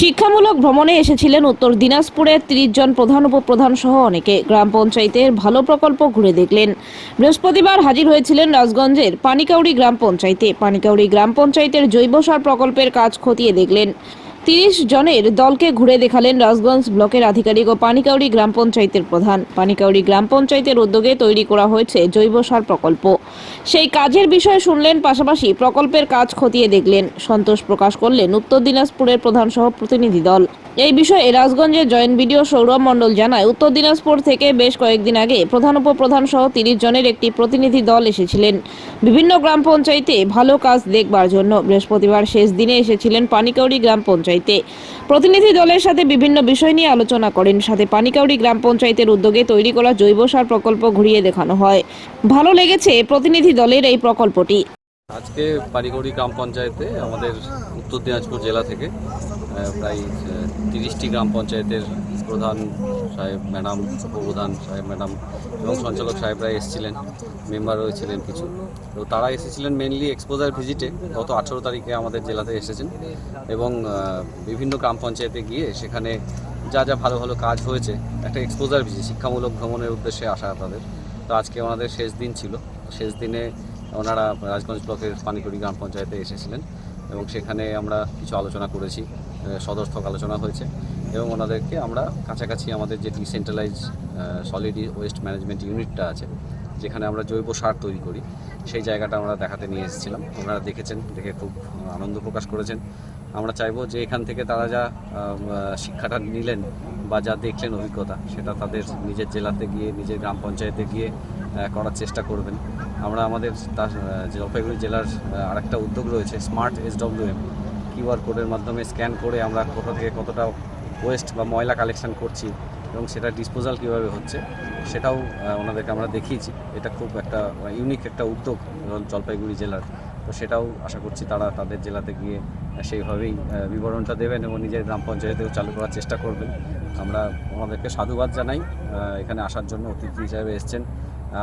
শিক্ষামূলক ভ্রমণে এসেছিলেন উত্তর দিনাজপুরের তিরিশ জন প্রধান উপপ্রধান সহ অনেকে। গ্রাম পঞ্চায়েতের ভালো প্রকল্প ঘুরে দেখলেন। বৃহস্পতিবার হাজির হয়েছিলেন রাজগঞ্জের পানিকাউড়ি গ্রাম পঞ্চায়েতে। পানিকাউড়ি গ্রাম পঞ্চায়েতের জৈব সার প্রকল্পের কাজ খতিয়ে দেখলেন। তিরিশ জনের দলকে ঘুরে দেখালেন রাজগঞ্জ ব্লকের আধিকারিক ও পানিকাউড়ি গ্রাম পঞ্চায়েতের প্রধান। পানিকাউড়ি গ্রাম পঞ্চায়েতের উদ্যোগে তৈরি করা হয়েছে জৈব সার প্রকল্প। সেই কাজের বিষয়ে শুনলেন, পাশাপাশি প্রকল্পের কাজ খতিয়ে দেখলেন। সন্তোষ প্রকাশ করলেন উত্তর দিনাজপুরের প্রধান সহ প্রতিনিধি দল। এই বিষয়ে রাজগঞ্জের জয়েন্ট বিডিও সৌরভ মণ্ডল জানায়, উত্তর দিনাজপুর থেকে বেশ কয়েকদিন আগে প্রধান উপপ্রধান সহ তিরিশ জনের একটি প্রতিনিধি দল এসেছিলেন। বিভিন্ন গ্রাম পঞ্চায়েতে ভালো কাজ দেখবার জন্য বৃহস্পতিবার শেষ দিনে এসেছিলেন পানিকাউড়ি গ্রাম পঞ্চায়েতে। প্রতিনিধি দলের সাথে বিভিন্ন বিষয় নিয়ে আলোচনা করেন। সাথে পানিকাউড়ি গ্রাম পঞ্চায়েতের উদ্যোগে তৈরি করা জৈব সার প্রকল্প ঘুরিয়ে দেখানো হয়। ভালো লেগেছে প্রতিনিধি দলের এই প্রকল্পটি। আজকে পারিগড়ি গ্রাম পঞ্চায়েতে আমাদের উত্তর দিনাজপুর জেলা থেকে প্রায় তিরিশটি গ্রাম পঞ্চায়েতের প্রধান সাহেব ম্যাডাম, উপপ্রধান সাহেব ম্যাডাম এবং সঞ্চালক সাহেবরা এসেছিলেন, মেম্বার রয়েছিলেন কিছু। তো তারা এসেছিলেন মেনলি এক্সপোজার ভিজিটে গত আঠেরো তারিখে আমাদের জেলাতে এসেছেন এবং বিভিন্ন গ্রাম পঞ্চায়েতে গিয়ে সেখানে যা যা ভালো ভালো কাজ হয়েছে, একটা এক্সপোজার ভিজিট শিক্ষামূলক ভ্রমণের উদ্দেশ্যে আসা তাদের। তো আজকে আমাদের শেষ দিন ছিল। শেষ দিনে ওনারা রাজগঞ্জ ব্লকের পানিকুড়ি গ্রাম পঞ্চায়েতে এসেছিলেন এবং সেখানে আমরা কিছু আলোচনা করেছি সদর্থক আলোচনা হয়েছে এবং ওনাদেরকে আমরা কাছাকাছি আমাদের যে ডিসেন্ট্রালাইজ সলিড ওয়েস্ট ম্যানেজমেন্ট ইউনিটটা আছে, যেখানে আমরা জৈব সার তৈরি করি, সেই জায়গাটা আমরা দেখাতে নিয়ে এসেছিলাম। ওনারা দেখেছেন, দেখে খুব আনন্দ প্রকাশ করেছেন। আমরা চাইব যে এখান থেকে তারা যা শিক্ষাটা নিলেন বা যা দেখলেন অভিজ্ঞতা, সেটা তাদের নিজের জেলাতে গিয়ে, নিজের গ্রাম পঞ্চায়েতে গিয়ে করার চেষ্টা করবেন। আমরা আমাদের তার জলপাইগুড়ি জেলার আরেকটা উদ্যোগ রয়েছে স্মার্ট এস ডব্লিউএম কিউআর কোডের মাধ্যমে স্ক্যান করে আমরা কোথা থেকে কতটা ওয়েস্ট বা ময়লা কালেকশন করছি এবং সেটা ডিসপোজাল কীভাবে হচ্ছে, সেটাও ওনাদেরকে আমরা দেখিয়েছি। এটা খুব একটা ইউনিক একটা উদ্যোগ জলপাইগুড়ি জেলার। তো সেটাও আশা করছি তারা তাদের জেলাতে গিয়ে সেইভাবেই বিবরণটা দেবেন এবং নিজের গ্রাম পঞ্চায়েতেও চালু করার চেষ্টা করবেন। আমরা ওনাদেরকে সাধুবাদ জানাই এখানে আসার জন্য অতিথি হিসাবে এসছেন।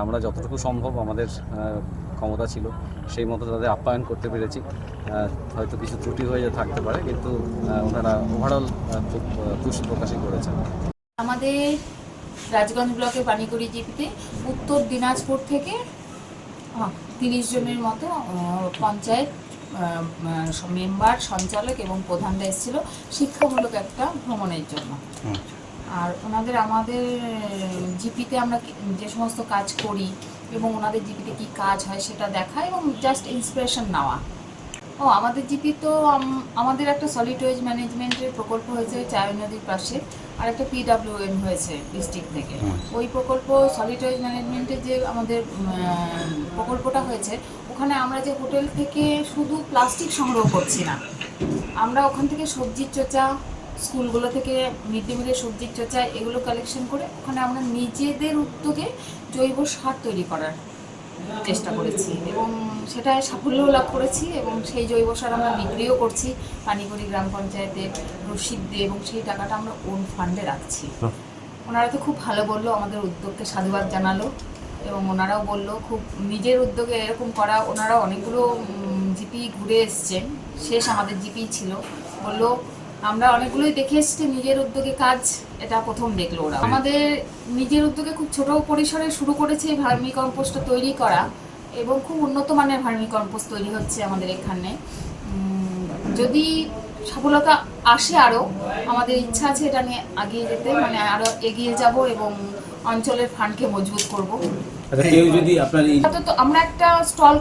আমরা যতটুকু সম্ভব আমাদের ক্ষমতা ছিল সেই মতো তাদের আপ্যায়ন করতে পেরেছি। হয়তো কিছু ত্রুটি হয়ে থাকতে পারে কিন্তু ওনারা ওভারঅল খুব খুশি প্রকাশই করেছেন। আমাদের রাজগঞ্জ ব্লকের পানিকুড়ি জিপিতে উত্তর দিনাজপুর থেকে তিরিশ জনের মতো পঞ্চায়েত মেম্বার সঞ্চালক এবং প্রধানরা এসেছিল শিক্ষামূলক একটা ভ্রমণের জন্য। আর ওনাদের আমাদের জিপিতে আমরা যে সমস্ত কাজ করি এবং ওনাদের জিপিতে কি কাজ হয় সেটা দেখা এবং জাস্ট ইন্সপিরেশন নেওয়া। ও আমাদের জিপি তো আমাদের একটা সলিড ওয়েজ ম্যানেজমেন্টের প্রকল্প হয়েছে চায় নদীর পাশে আর একটা পিডাব্লিউএম হয়েছে ডিস্ট্রিক্ট থেকে। ওই প্রকল্প সলিড ওয়েজ ম্যানেজমেন্টের যে আমাদের প্রকল্পটা হয়েছে ওখানে আমরা যে হোটেল থেকে শুধু প্লাস্টিক সংগ্রহ করছি না আমরা ওখান থেকে সবজির চোচা স্কুলগুলো থেকে মিড ডে মিলের সবজির চোচা এগুলো কালেকশন করে ওখানে আমরা নিজেদের উদ্যোগে জৈব সার তৈরি করার চেষ্টা করেছি এবং সেটায় সাফল্যও লাভ করেছি এবং সেই জৈব সার আমরা বিক্রিও করছি পানিগুড়ি গ্রাম পঞ্চায়েতের রসিদ দিয়ে এবং সেই টাকাটা আমরা ওন ফান্ডে রাখছি। ওনারা তো খুব ভালো বলল আমাদের উদ্যোগকে সাধুবাদ জানালো এবং ওনারাও বলল খুব নিজের উদ্যোগে এরকম করা ওনারা অনেকগুলো জিপি ঘুরে এসছেন। শেষ আমাদের জিপি ছিল। বলল আমরা অনেকগুলোই দেখে এসেছি নিজের উদ্যোগে কাজ এটা প্রথম দেখল ওরা। আমাদের নিজের উদ্যোগে খুব ছোট পরিসরে শুরু করেছে এই ভার্মি কম্পোস্টটা তৈরি করা এবং খুব উন্নত মানের ভার্মি কম্পোস্ট তৈরি হচ্ছে আমাদের এখানে। যদি সফলতা আসে আরও আমাদের ইচ্ছা আছে এটা নিয়ে এগিয়ে যেতে মানে আরও এগিয়ে যাব এবং অঞ্চলের ফান্ডকে মজবুত করব। আচ্ছা আমরা একটা স্টল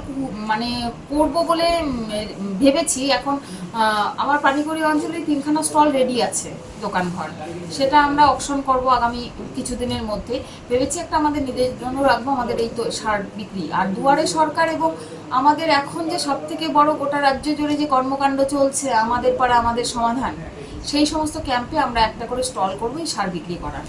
মানে করব বলে ভেবেছি। এখন আমার পানিকড়ি অঞ্চলে তিনখানা স্টল রেডি আছে দোকান ঘর সেটা আমরা অপশন করব আগামী কিছুদিনের মধ্যে। ভেবেছি একটা আমাদের জন্য রাখব, আমাদের এই তো সার বিক্রি। আর দুয়ারে সরকার এবং আমাদের এখন যে সব থেকে বড় গোটা রাজ্য জুড়ে যে কর্মকাণ্ড চলছে, আমাদের পাড়া আমাদের সমাধান, সেই সমস্ত ক্যাম্পে আমরা একটা করে স্টল করব এই সার বিক্রি করার।